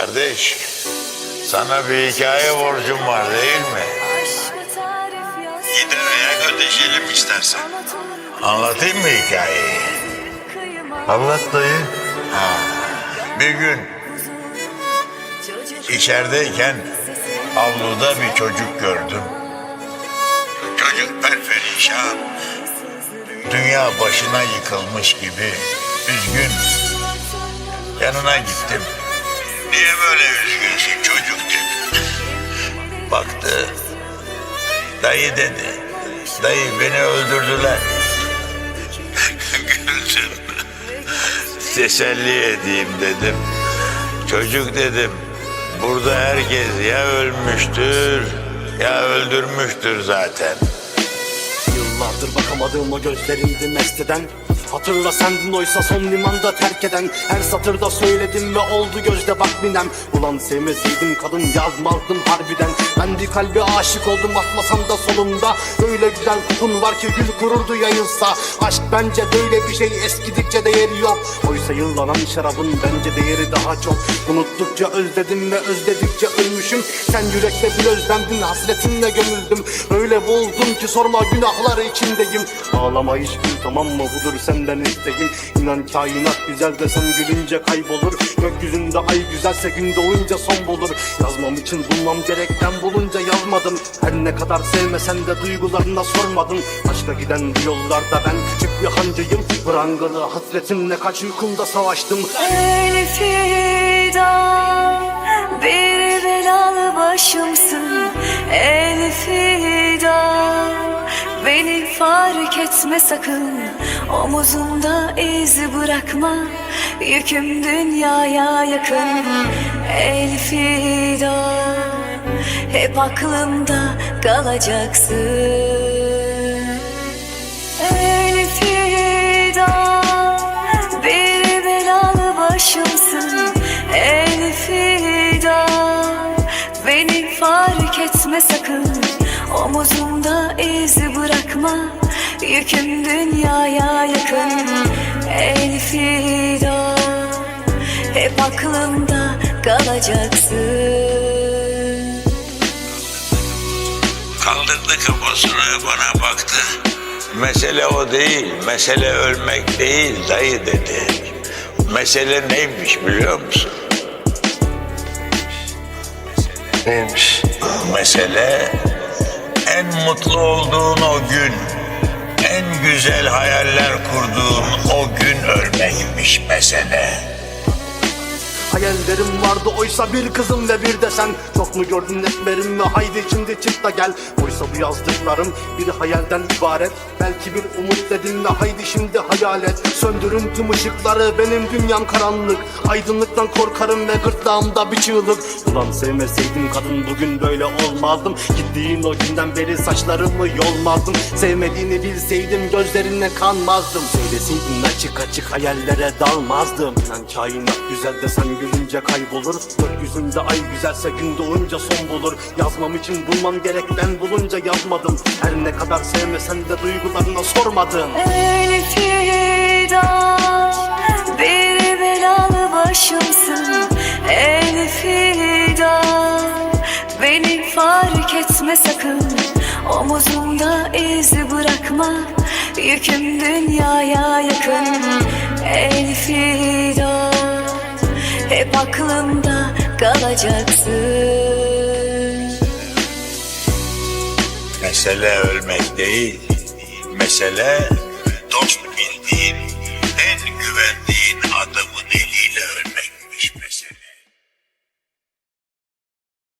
Kardeş, sana bir hikaye borcum var değil mi? Gider ayak ödeşelim istersen. Anlatayım mı hikayeyi? Anlat dayı. Bir gün içerideyken avluda bir çocuk gördüm. Çocuk perperişan. Dünya başına yıkılmış gibi üzgün. Yanına gittim. Niye böyle üzgünsün çocuk dedim. Baktı. Dayı dedi. Dayı beni öldürdüler. Güldüm. Teselli edeyim dedim. Çocuk dedim. Burada herkes ya ölmüştür ya öldürmüştür zaten. Yıllardır bakamadığım o gözlerindi mest eden Hatırla sendin oysa son limanda terk eden. Her satırda söyledim ve oldu gözde bak minem Ulan sevmeseydim kadın yazmazdım harbiden. Ben bir kalbe aşık oldum atmasam da solunda Öyle güzel kutun var ki gül kururdu yayılsa. Aşk bence böyle bir şey eskidikçe değeri yok. Oysa yıllanan şarabın bence değeri daha çok. Unuttukça özledim ve özledikçe ölmüşüm. Sen yürekte bir özlendin hasretinle gömüldüm. Öyle boğuldum ki sorma günahları içindeyim. Ağlama hiç gül tamam mı? Budur senden isteğim İnan kainat güzel desem gülünce kaybolur. Gökyüzünde ay güzelse gün doğunca son bulur. Yazmam için bulmam gerekten bulunca yazmadım. Her ne kadar sevmesen de duygularına sormadım Aşka giden bu yollarda ben küçük bir hancıyım. Prangalı hasretimle kaç uykumda savaştım. El beni fark etme sakın. Omuzumda iz bırakma. Yüküm dünyaya yakın. El fidan hep aklımda kalacaksın. El fidan bir belalı başımsın. El fidan beni fark etme sakın Omuzumda iz bırakma Yüküm dünyaya yakın El fidan hep aklımda kalacaksın Kaldırdı kafasını bana baktı. Mesele o değil, mesele ölmek değil dayı dedi. Mesele neymiş biliyor musun? Neymiş? Mesele en mutlu olduğun o gün, en güzel hayaller kurduğun o gün ölmekmiş mesele. Hayallerim vardı. Oysa bir kızım ve bir de sen. Çok mu gördün etmerimi haydi şimdi çık da gel. Oysa bu yazdıklarım bir hayalden ibaret. Belki bir umut dedin ve haydi şimdi hayal et. Söndürün tüm ışıkları benim dünyam karanlık. Aydınlıktan korkarım ve gırtlağımda bir çığlık. Ulan sevmeseydim kadın bugün böyle olmazdım. Gittiğin o günden beri saçlarımı yolmazdım. Sevmediğini bilseydim gözlerine kanmazdım. Söyleseydin açık açık hayallere dalmazdım. İnan kainat güzel desen gülünce kaybolur. Gökyüzünde ay güzelse gün doğunca son bulur. Yazmam için bulmam gerekten bulunca yazmadım. Her ne kadar sevmesen de duygularına sormadım El fidan bir belalı başımsın. El beni fark etme sakın. Omuzumda iz bırakma Yüküm dünyaya yakın. El fidan hep aklımda kalacaksın. Mesele ölmek değil, mesele dost